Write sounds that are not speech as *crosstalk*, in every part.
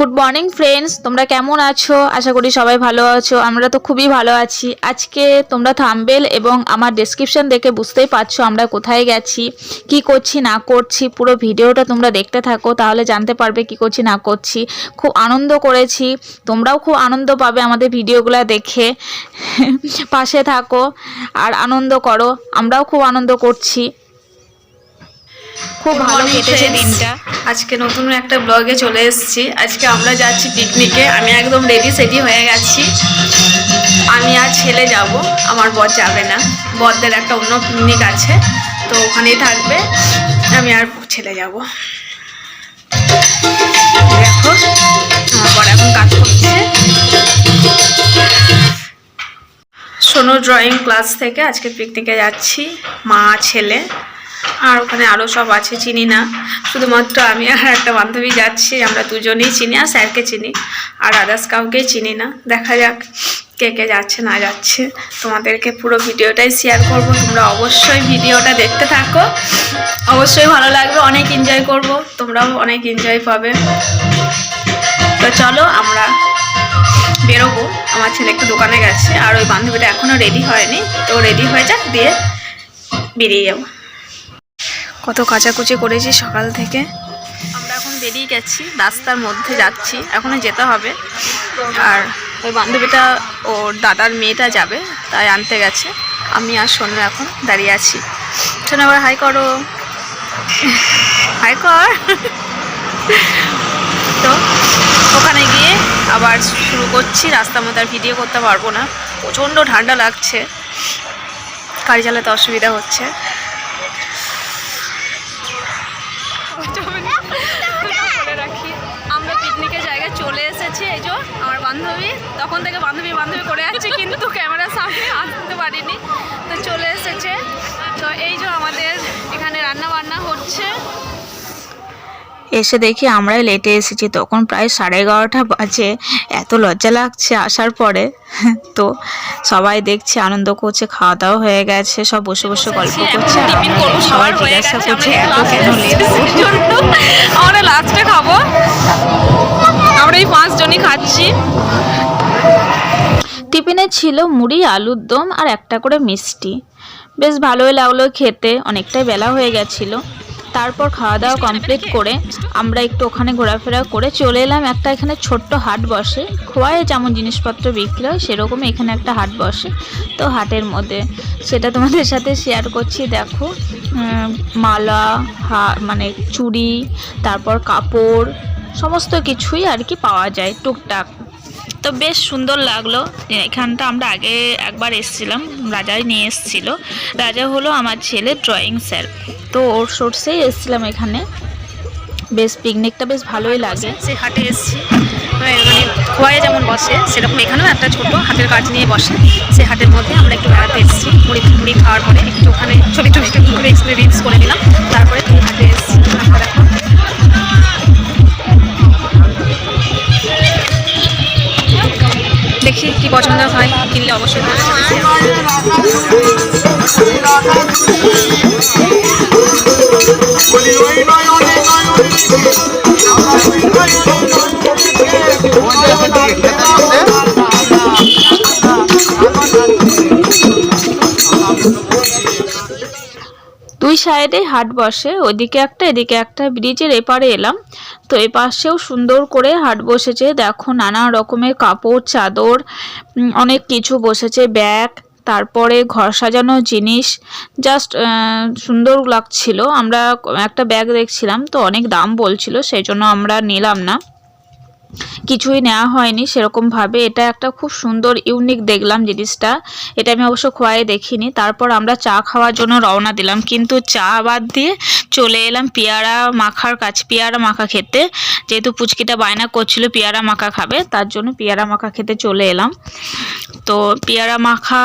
Good morning friends তোমরা কেমন আছো? আশা করি সবাই ভালো আছো। আমরা তো খুবই ভালো আছি। আজকে তোমরা থাম্বেল এবং আমার ডেসক্রিপশন দেখে বুঝতেই পারছ আমরা কোথায় গেছি কি করছি না করছি। পুরো ভিডিওটা তোমরা দেখতে থাকো তাহলে জানতে পারবে কি করছি না করছি। খুব আনন্দ করেছি। তোমরাও খুব আনন্দ পাবে আমাদের ভিডিওগুলো দেখে। *laughs* পাশে থাকো আর আনন্দ করো। আমরাও খুব আনন্দ করছি। খুব ভালো কেটেছে দিনটা। আজকে নতুন একটা ব্লগে চলে এসেছি। আজকে আমরা যাচ্ছি পিকনিকে আমি একদম রেডি সেডি হয়ে গেছি। আমি আর ছেলে যাব, আমার বর যাবে না। বরদের একটা অন্য পিকনিক আছে, তো ওখানেই থাকবে। আমি আর ছেলে যাব। দেখো, আমার বর এখন কাজ করছে। সোনো ড্রয়িং ক্লাস থেকে আজকে পিকনিকে যাচ্ছি, মা, ছেলে। আর ওখানে আরও সব আছে, চিনি না। শুধুমাত্র আমি আর একটা বান্ধবী যাচ্ছি, আমরা দুজনেই চিনি আর স্যারকে চিনি, আর আদার্স কাউকেই চিনি না। দেখা যাক কে কে যাচ্ছে, না যাচ্ছে। তোমাদেরকে পুরো ভিডিওটাই শেয়ার করব। তোমরা অবশ্যই ভিডিওটা দেখতে থাকো। অবশ্যই ভালো লাগবে, অনেক এনজয় করব। তোমরাও অনেক এনজয় পাবে। তো চলো, আমরা বেরোবো। আমার ছেলে একটু দোকানে গেছে, আর ওই বান্ধবীটা এখনও রেডি হয়নি। তো রেডি হয়ে যাক, দিয়ে বেরিয়ে যাব। কত কাচাকুচি করেছি সকাল থেকে। আমরা এখন বেরিয়ে গেছি, রাস্তার মধ্যে যাচ্ছি, এখনও যেতে হবে। আর ওই বান্ধবীটা, ওর দাদার মেয়েটা যাবে, তাই আনতে গেছে। আমি আর সোনু এখন দাঁড়িয়ে আছি। সোনু আবার হাই করো। হাই কর। তো, ওখানে গিয়ে আবার শুরু করছি। রাস্তার মধ্যে আর ভিডিও করতে পারব না। প্রচণ্ড ঠান্ডা লাগছে। গাড়ি চালাতে অসুবিধা হচ্ছে। বান্ধবী তখন থেকে বান্ধবী বান্ধবী করে যাচ্ছে কিন্তু ক্যামেরার সামনে আসতে পারিনি। তো চলে এসেছে। তো এই যে আমাদের এখানে রান্না বান্না হচ্ছে। এসে দেখি আমরাই লেটে এসেছি। তখন প্রায় সাড়ে এগারোটা বাজে। এত লজ্জা লাগছে আসার পরে। *laughs* তো সবাই দেখছে আনন্দ করছে খাওয়া দাওয়া হয়ে গেছে সব বসে বসে গল্প করছে। আর আমরা সবাই জিজ্ঞাসা করছে আমরা এত কেন লেট আমরা লাস্টে খাব। আমরা এই পাঁচজনই খাচ্ছি। টিফিনে ছিল মুড়ি আলুর দম আর একটা করে মিষ্টি। বেশ ভালোই লাগল খেতে অনেকটাই বেলা হয়ে গেছিল। তারপর খাওয়া দাওয়া কমপ্লিট করে আমরা একটু ওখানে ঘোরাফেরা করে চলে এলাম। একটা এখানে ছোট্ট হাট বসে। খোয়ায় যেমন জিনিসপত্র বিক্রি হয় সেরকমই এখানে একটা হাট বসে। তো হাটের মধ্যে সেটা তোমাদের সাথে শেয়ার করছি। দেখো মালা হা মানে চুড়ি তারপর কাপড় সমস্ত কিছুই আর কি পাওয়া যায়। টুকটাক। তো বেশ সুন্দর লাগল। এখানটা আমরা আগে একবার এসেছিলাম, রাজাই নিয়ে এসেছিল। রাজা হলো আমার ছেলে ড্রয়িং স্যার তো ওর সোর্সেই এসেছিলাম এখানে। বেশ পিকনিকটা বেশ ভালোই লাগে। সে হাটে এসেছি। মানে খোয়াই যেমন বসে, সেরকম এখানেও একটা ছোট হাতের কাজ নিয়ে বসে। সে হাটের মধ্যে আমরা একটু বেড়াতে এসেছি, মুড়ি মুড়ি খাওয়ার পরে একটু ওখানে ছবি টবি একটু করে এক্সপিরিয়েন্স করে নিলাম। তারপরে হাটে এসেছি। দেখি কি পছন্দ হয়, কিনলে অবশ্যই। দুই সাইডে হাট বসে ওইদিকে একটা, এদিকে একটা, ব্রিজের এপারে এলাম তো এ পাশেও সুন্দর করে হাট বসেছে। দেখো নানা রকমের কাপড়, চাদর অনেক কিছু বসেছে, ব্যাগ, তারপরে ঘর সাজানো জিনিস। জাস্ট সুন্দর লাগছিল। আমরা একটা ব্যাগ দেখছিলাম, তো অনেক দাম বলছিল, সেই জন্য আমরা নিলাম না। কিছুই নেওয়া হয়নি সেরকমভাবে। এটা একটা খুব সুন্দর ইউনিক দেখলাম জিনিসটা। এটা আমি অবশ্য খোয়াই দেখিনি। তারপর আমরা চা খাওয়ার জন্য রওনা দিলাম। কিন্তু চা বাদ দিয়ে চলে এলাম পেয়ারা মাখার কাছ পেয়ারা মাখা খেতে। যেহেতু পুচকিটা বায়না করছিল পেয়ারা মাখা খাবে, তার জন্য পেয়ারা মাখা খেতে চলে এলাম। তো পেয়ারা মাখা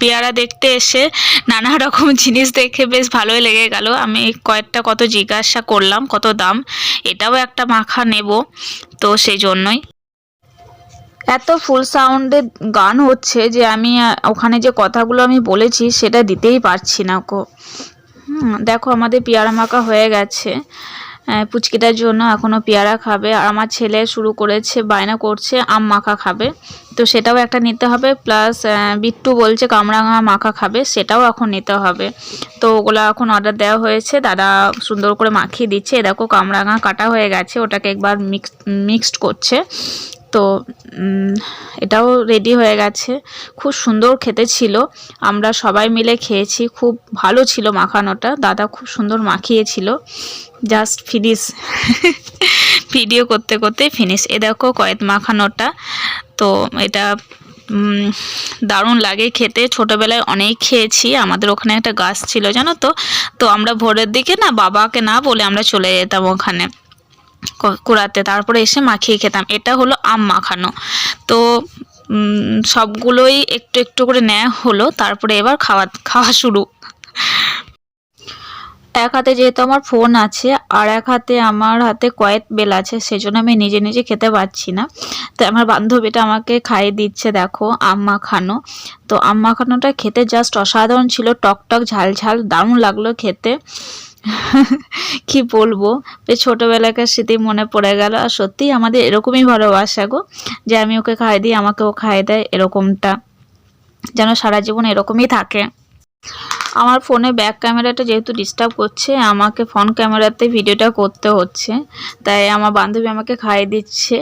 পেয়ারা দেখতে এসে নানা রকম জিনিস দেখে বেশ ভালোই লেগে গেল। আমি কয়েকটা কত জিজ্ঞাসা করলাম, কত দাম। এটাও একটা মাখা নেব। তো সেই জন্যই। এত ফুল সাউন্ডে গান হচ্ছে যে আমি ওখানে যে কথাগুলো আমি বলেছি সেটা দিতেই পারছি না কো দেখো আমাদের পেয়ারা মাখা হয়ে গেছে। পুচকিটার জন্য এখনও পেয়ারা খাবে। আর আমার ছেলে শুরু করেছে, বায়না করছে, আম মাখা খাবে। তো সেটাও একটা নিতে হবে প্লাস বিট্টু বলছে কামরাঙা মাখা খাবে, সেটাও এখন নিতে হবে। তো ওগুলো এখন অর্ডার দেওয়া হয়েছে, দাদা সুন্দর করে মাখিয়ে দিচ্ছে। দেখো কামরাঙা কাটা হয়ে গেছে, ওটাকে একবার মিক্স মিক্সড করছে। তো এটাও রেডি হয়ে গেছে। খুব সুন্দর খেতে ছিল। আমরা সবাই মিলে খেয়েছি। খুব ভালো ছিল মাখানোটা। দাদা খুব সুন্দর মাখিয়েছিল। জাস্ট ফিনিশ ভিডিও করতে করতে ফিনিশ এ দেখো কয়েদ মাখানোটা। তো, এটা দারুণ লাগে খেতে। ছোটোবেলায় অনেক খেয়েছি। আমাদের ওখানে একটা গাছ ছিল, জানো তো? তো আমরা ভোরের দিকে না বাবাকে না বলে আমরা চলে যেতাম ওখানে। কুড়াতে, তারপরে এসে মাখিয়ে খেতাম। এটা হলো আম মাখানো। তো সবগুলোই একটু একটু করে নেওয়া হলো, তারপরে এবার খাওয়া খাওয়া শুরু। এক হাতে যেহেতু আমার ফোন আছে, আর এক হাতে আমার হাতে কয়েক বেল আছে, সেজন্য আমি নিজে নিজে খেতে পারছি না। তো আমার বান্ধবীটা আমাকে খাইয়ে দিচ্ছে, দেখো, আম মাখানো। তো আম মাখানোটা খেতে জাস্ট অসাধারণ ছিল টক টক ঝাল ঝাল দারুণ লাগল খেতে। কি বলব? বেশ ছোটোবেলাকার স্মৃতি মনে পড়ে গেল, আর সত্যিই আমাদের এরকমই ভালোবাসা গো, যে আমি ওকে খাই দিই আমাকে ও খাই দেয়, এরকমটা। যেন সারা জীবন এরকমই থাকে। আমার ফোনে ব্যাক ক্যামেরাটা যেহেতু ডিস্টার্ব করছে, আমাকে ফ্রন্ট ক্যামেরাতে ভিডিওটা করতে হচ্ছে। তাই আমার বান্ধবী আমাকে খাইয়ে দিচ্ছে।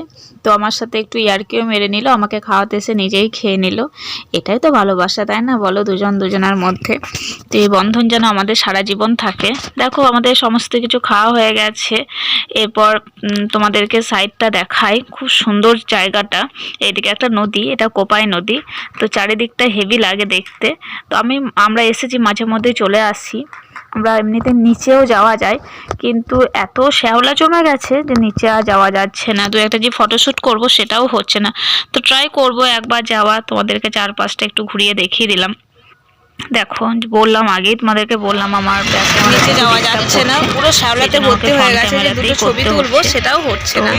তো আমার সাথে একটু ইয়ারকিও মেরে নিল, আমাকে খাওয়াতে এসে নিজেই খেয়ে নিল। এটাই তো ভালোবাসা, তাই না? বলো দুজন দুজনের মধ্যে। তো এই বন্ধন যেন আমাদের সারা জীবন থাকে। দেখো, আমাদের সমস্ত কিছু খাওয়া হয়ে গেছে। এরপর তোমাদেরকে সাইডটা দেখাই। খুব সুন্দর জায়গাটা। এইদিকে একটা নদী, এটা কোপাই নদী। তো চারিদিকটা হেভি লাগে দেখতে। তো আমি, আমরা এসেছি মাঝে মধ্যে চলে আসি। আমরা এমনিতে নিচেও যাওয়া যায় কিন্তু এত শ্যাওলা জমে গেছে যে নিচে আর যাওয়া যাচ্ছে না। দু একটা যে ফটোশ্যুট করব সেটাও হচ্ছে না। তো ট্রাই করব একবার যাওয়া তোমাদেরকে চারপাশটা একটু ঘুরিয়ে দেখিয়ে দিলাম। দেখো বললাম আগেই তোমাদেরকে বললাম আমার নিচে যাওয়া যাচ্ছে না। পুরো শ্যাওলাতে ভর্তি হয়ে গেছে যে দুটো ছবি তুলবো সেটাও হচ্ছে না।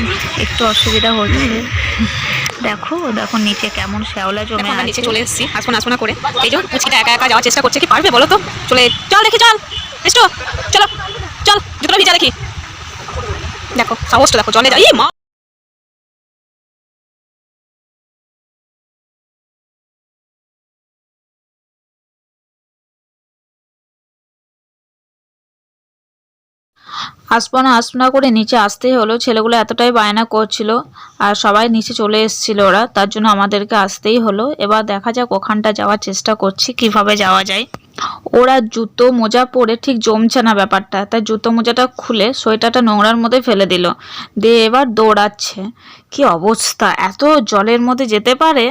একটু অসুবিধা হচ্ছে। দেখো দেখো নিচে কেমন শ্যাওলা জমে আমরা নিচে আছে। চলে এসেছি। আসপনা আসপনা করে। এই যে পুচকিটা একা একা যাওয়ার চেষ্টা করছে। কি পারবে বলো তো? চলে চল দেখি চল। এসো চলো চল জুতোটা ভিজা রাখি দেখো সাহসটা দেখো জলে যাই মা। আসব না আসব না করে নিচে আসতেই হলো। ছেলেগুলো এতটাই বায়না করছিল আর সবাই নিচে চলে এসেছিল ওরা, তার জন্য আমাদেরকে আসতেই হলো। এবার দেখা যাক ওখানটা যাওয়ার চেষ্টা করছি, কীভাবে যাওয়া যায়। ওরা জুতো মোজা পরে ঠিক জমছে না ব্যাপারটা, তাই জুতো মোজাটা খুলে সোয়েটারটা নোংরার মধ্যে ফেলে দিল। দিয়ে এবার দৌড়াচ্ছে। কি অবস্থা? এত জলের মধ্যে যেতে পারে?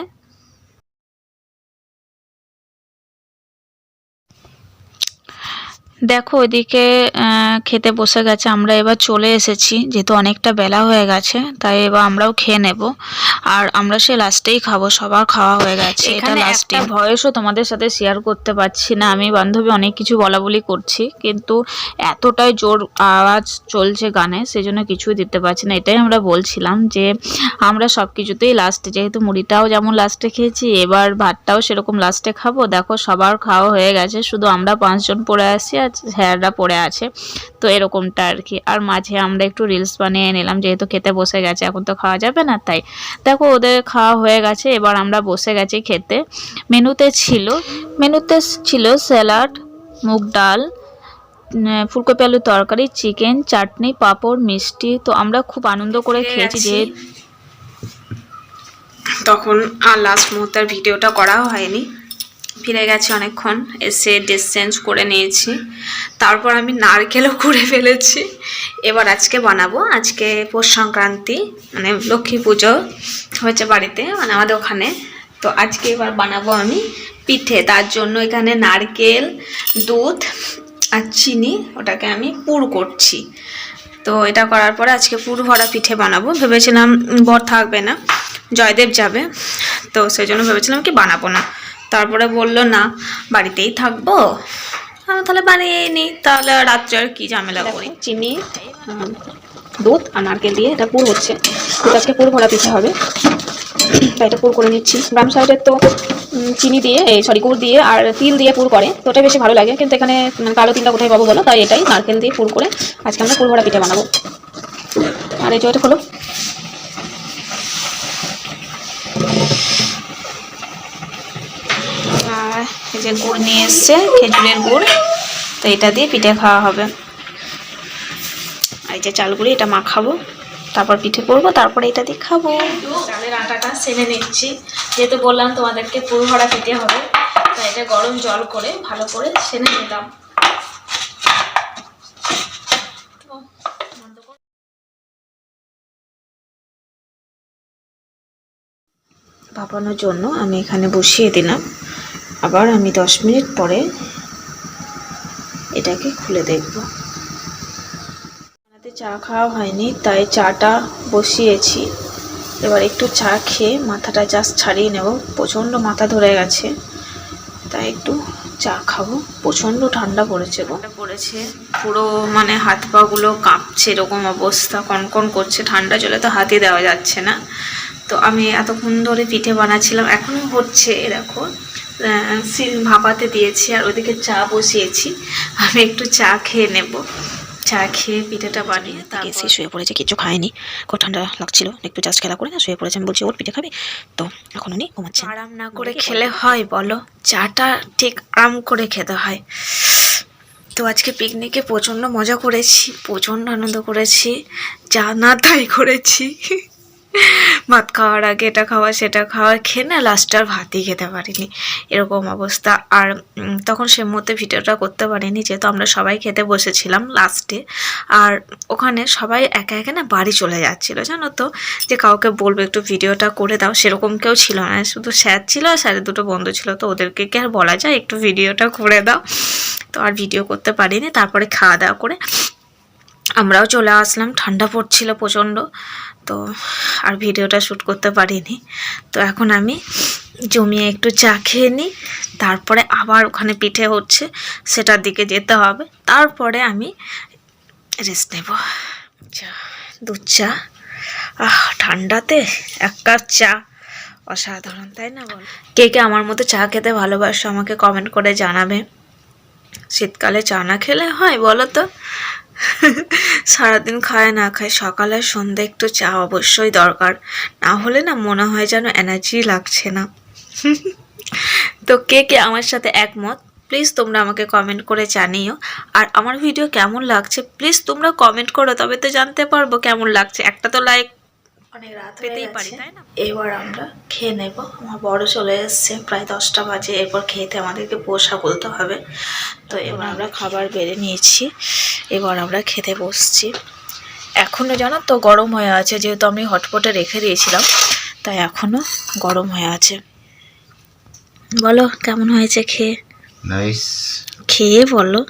দেখো ওইদিকে খেতে বসে গেছে। আমরা এবার চলে এসেছি যেহেতু অনেকটা বেলা হয়ে গেছে তাই এবার আমরাও খেয়ে নেব। আর আমরা সে লাস্টেই খাব সবার খাওয়া হয়ে গেছে। এটা লাস্টে ভয়েসও তোমাদের সাথে শেয়ার করতে পারছি না। আমি বান্ধবী অনেক কিছু বলা বলি করছি কিন্তু এতটাই জোর আওয়াজ চলছে গানে সেজন্য কিছুই দিতে পারছি না। এটাই আমরা বলছিলাম যে আমরা সব কিছুতেই লাস্টে যেহেতু মুড়িটাও যেমন লাস্টে খেয়েছি এবার ভাতটাও সেরকম লাস্টে খাব। দেখো সবার খাওয়া হয়ে গেছে শুধু আমরা পাঁচজন পড়ে আসি আর স্যাররা পড়ে আছে তো এরকমটা আর কি। আর মাঝে আমরা একটু রিলস বানিয়ে নিলাম যেহেতু খেতে বসে গেছে এখন তো খাওয়া যাবে না তাই। দেখো ওদের খাওয়া হয়ে গেছে এবার আমরা বসে গেছি খেতে। মেনুতে ছিল মেনুতে ছিল স্যালাড মুগ ডাল ফুলকপি আলুর তরকারি চিকেন চাটনি পাঁপড় মিষ্টি তো আমরা খুব আনন্দ করে খেয়েছি যে তখন আর লাস্ট মুহূর্তের ভিডিওটা করাও হয়নি। ফিরে গেছি অনেকক্ষণ, এসে ড্রেস চেঞ্জ করে নিয়েছি। তারপর আমি নারকেলও করে ফেলেছি। এবার আজকে বানাবো। আজকে পৌষ সংক্রান্তি মানে লক্ষ্মী পুজো হয়েছে বাড়িতে মানে আমাদের ওখানে। তো আজকে এবার বানাবো আমি পিঠে। তার জন্য এখানে নারকেল, দুধ আর চিনি, ওটাকে আমি পুর করছি। তো এটা করার পরে আজকে পুর ভরা পিঠে বানাবো। ভেবেছিলাম বর থাকবে না, জয়দেব যাবে। তো সেই জন্য ভেবেছিলাম কি বানাবো না। তারপরে বলল না বাড়িতেই থাকব। আমি তাহলে বানিয়েই নিই। তাহলে রাত্রে আর কি ঝামেলা করি? চিনি দুধ আর নারকেল দিয়ে এটা পুর হচ্ছে। আজকে পুর ভরা পিঠে হবে। তাই এটা পুর করে নিচ্ছি। গ্রাম সাইডের তো চিনি দিয়ে এই সরি গুড় দিয়ে আর তিল দিয়ে পুর করে। তো ওটাই বেশি ভালো লাগে। কিন্তু এখানে কালো তিলটা কোথায় পাবো বলো? তাই এটাই নারকেল দিয়ে পুর করে আজকে আমরা পুর ভরা পিঠে বানাবো। আর এই যে এটা খোলো আর এই যে গুড় নিয়ে এসছে খেজুরের গুড়। তো এটা দিয়ে পিঠে খাওয়া হবে। আর এই যে চালগুড়ি এটা মাখাবো। তারপর পিঠে করব তারপরে এটা দিয়ে খাব। চালের আটাটা সেনে নিচ্ছি। যেহেতু বললাম তোমাদেরকে পুর ভরা খেতে হবে তাই এটা গরম জল করে ভালো করে সেনে নিলাম। ভাপানোর জন্য আমি এখানে বসিয়ে দিলাম। আবার আমি দশ মিনিট পরে এটাকে খুলে দেখব। রাতে চা খাওয়া হয়নি তাই চাটা বসিয়েছি। এবার একটু চা খেয়ে মাথাটা জাস্ট ছাড়িয়ে নেব। প্রচণ্ড মাথা ধরে গেছে তাই একটু চা খাব। প্রচণ্ড ঠান্ডা পড়েছে পড়েছে পুরো মানে হাত পাগুলো কাঁপছে এরকম অবস্থা কনকন করছে। ঠান্ডা জলে তো হাতই দেওয়া যাচ্ছে না। তো আমি এতক্ষণ ধরে পিঠে বানাচ্ছিলাম এখনও হচ্ছে এ দেখো। আহ, সিল ভাপাতে দিয়েছি আর ওদিকে চা বসিয়েছি। আমি একটু চা খেয়ে নেব। চা খেয়ে পিঠেটা বানিয়ে তাকে এসে শুয়ে পড়েছে কিছু খায়নি। খুব ঠান্ডা লাগছিল একটু জাস্ট খেলা করে না শুয়ে পড়েছে। আমি বলছি ওর পিঠে খাবে? তো এখন উনি ঘুমাচ্ছেন। আরাম না করে খেলে হয় বলো? চাটা ঠিক আরাম করে খেতে হয়। তো আজকে পিকনিকে প্রচণ্ড মজা করেছি প্রচণ্ড আনন্দ করেছি যা না তাই করেছি। ভাত খাওয়ার আগে এটা খাওয়া, সেটা খাওয়া খেয়ে না লাস্ট আর ভাতই খেতে পারিনি। এরকম অবস্থা। আর তখন সে মধ্যে ভিডিওটা করতে পারিনি, যেহেতু আমরা সবাই খেতে বসেছিলাম লাস্টে আর ওখানে সবাই একা একা না বাড়ি চলে যাচ্ছিল, জানো তো? যে কাউকে বলব একটু ভিডিওটা করে দাও, সেরকম কেউ ছিল না। শুধু স্যার ছিল আর স্যারের দুটো বন্ধু ছিল, তো ওদেরকে কি আর বলা যায়? একটু ভিডিওটা করে দাও। তো আর ভিডিও করতে পারিনি, তারপরে খাওয়া দাওয়া করে আমরাও চলে আসলাম। ঠান্ডা পড়ছিল প্রচণ্ড, তো আর ভিডিওটা শ্যুট করতে পারিনি। তো এখন আমি জমিয়ে একটু চা খেয়ে নিই, তারপরে আবার ওখানে পিঠে হচ্ছে, সেটার দিকে যেতে হবে। তারপরে আমি রেস্ট নেব। চা দুধ চা। আহ, ঠান্ডাতে এক কাপ চা, অসাধারণ, তাই না বল? কে কে আমার মতো চা খেতে ভালোবাসো আমাকে কমেন্ট করে জানাবে। শীতকালে চা না খেলে হয় বলো তো? সারাদিন খায় না খায়, সকাল আর সন্ধ্যে একটু চা অবশ্যই দরকার। না হলে না মনে হয় যেন এনার্জি লাগছে না। তো কে কে আমার সাথে একমত প্লিজ তোমরা আমাকে কমেন্ট করে জানিও। আর আমার ভিডিও কেমন লাগছে প্লিজ তোমরা কমেন্ট করো, তবে তো জানতে পারব কেমন লাগছে। একটা তো লাইক অনেক রাত পেতেই পারি তাই না? এবার আমরা খেয়ে নেব। আমার বড় চলে এসছে প্রায় দশটা বাজে। এরপর খেতে আমাদেরকে পোষা বলতে হবে। তো এবার আমরা খাবার বেড়ে নিয়েছি। এবার আমরা খেতে বসছি। এখনও জানো তো গরম হয়ে আছে যেহেতু আমি হটপটে রেখে দিয়েছিলাম তাই এখনও গরম হয়ে আছে। বলো কেমন হয়েছে খেয়ে? খেয়ে বলো।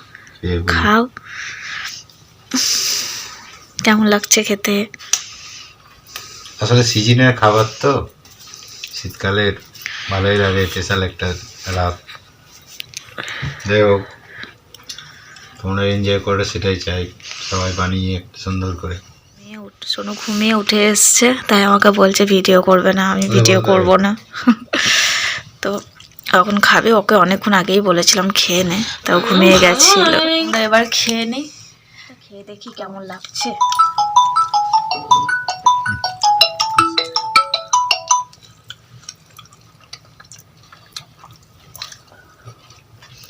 খাও। কেমন লাগছে খেতে? আসলে সিজনের খাবার তো শীতকালের ভালোই লাগে স্পেশাল একটা রাত। যাই হোক তোমরা এনজয় করো সেটাই চাই। সবাই বানিয়ে একটু সুন্দর করে। শোনো ঘুমিয়ে উঠে এসছে তাই আমাকে বলছে ভিডিও করবে না আমি ভিডিও করব না। *laughs* তো এখন খাবে ওকে অনেকক্ষণ আগেই বলেছিলাম খেয়ে নে তাও ঘুমিয়ে গেছিল। এবার খেয়ে নিই খেয়ে দেখি কেমন লাগছে।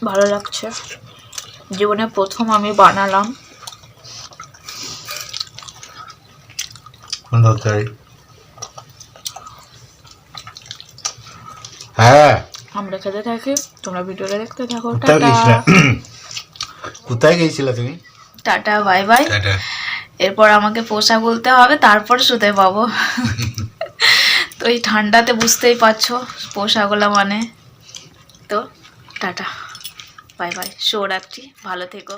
ভালো লাগছে। জীবনে প্রথম আমি বানালাম। হ্যাঁ। আমরা খেতে থাকি তোমরা ভিডিওটা দেখতে থাকো কোথায় গেছিলা তুমি? Tata bye bye. এরপর আমাকে পোষা বলতে হবে তারপর শুতে পাবো। তো এই ঠান্ডাতে বুঝতেই পারছ পোষাগুলো মানে। তো টাটা। বাই বাই রাখছি ভালো থেকো।